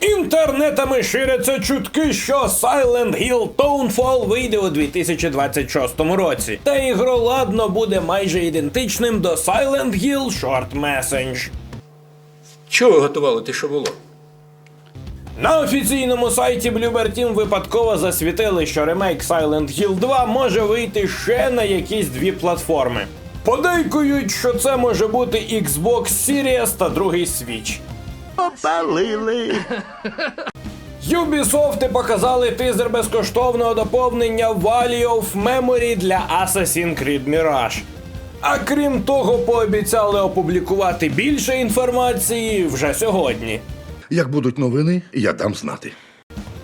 Інтернетами ширяться чутки, що Silent Hill Townfall вийде у 2026 році, та ігроладно буде майже ідентичним до Silent Hill Short Message. Чого готували те, що було? На офіційному сайті Bloober Team випадково засвітили, що ремейк Silent Hill 2 може вийти ще на якісь дві платформи. Подейкують, що це може бути Xbox Series та другий Switch. Ubisoft показали тизер безкоштовного доповнення Valley of Memory для Assassin's Creed Mirage. А крім того, пообіцяли опублікувати більше інформації вже сьогодні. Як будуть новини, я дам знати.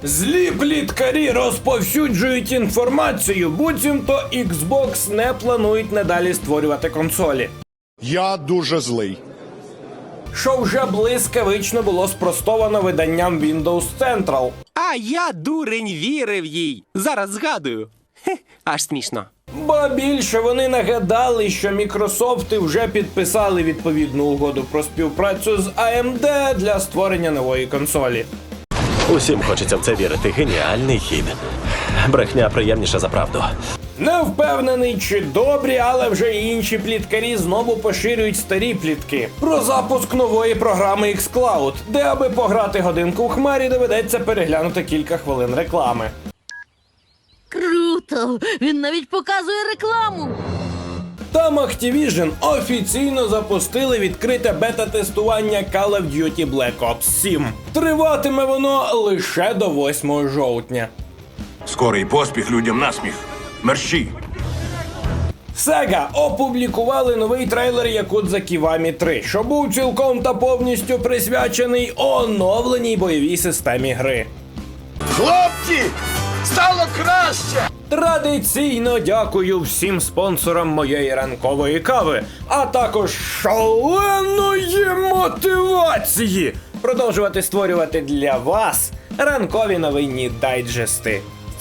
Злі пліткарі розповсюджують інформацію, буцімто Xbox не планують надалі створювати консолі. Я дуже злий. Що вже блискавично було спростовано виданням Windows Central. А я дурень вірив їй. Зараз згадую. Хе, аж смішно. Ба більше вони нагадали, що Мікрософти вже підписали відповідну угоду про співпрацю з AMD для створення нової консолі. Усім хочеться в це вірити. Геніальний хід. Брехня приємніша за правду. Не впевнений, чи добрі, але вже інші пліткарі знову поширюють старі плітки про запуск нової програми xCloud, де аби пограти годинку в хмарі, доведеться переглянути кілька хвилин реклами. Круто! Він навіть показує рекламу. Там Activision офіційно запустили відкрите бета-тестування Call of Duty Black Ops 7. Триватиме воно лише до 8 жовтня. Скорий поспіх людям насміх. Мерщі. Sega опублікували новий трейлер Yakuza Kiwami 3, що був цілком та повністю присвячений оновленій бойовій системі гри. Хлопці! Стало краще! Традиційно дякую всім спонсорам моєї ранкової кави, а також шаленої мотивації продовжувати створювати для вас ранкові новинні дайджести.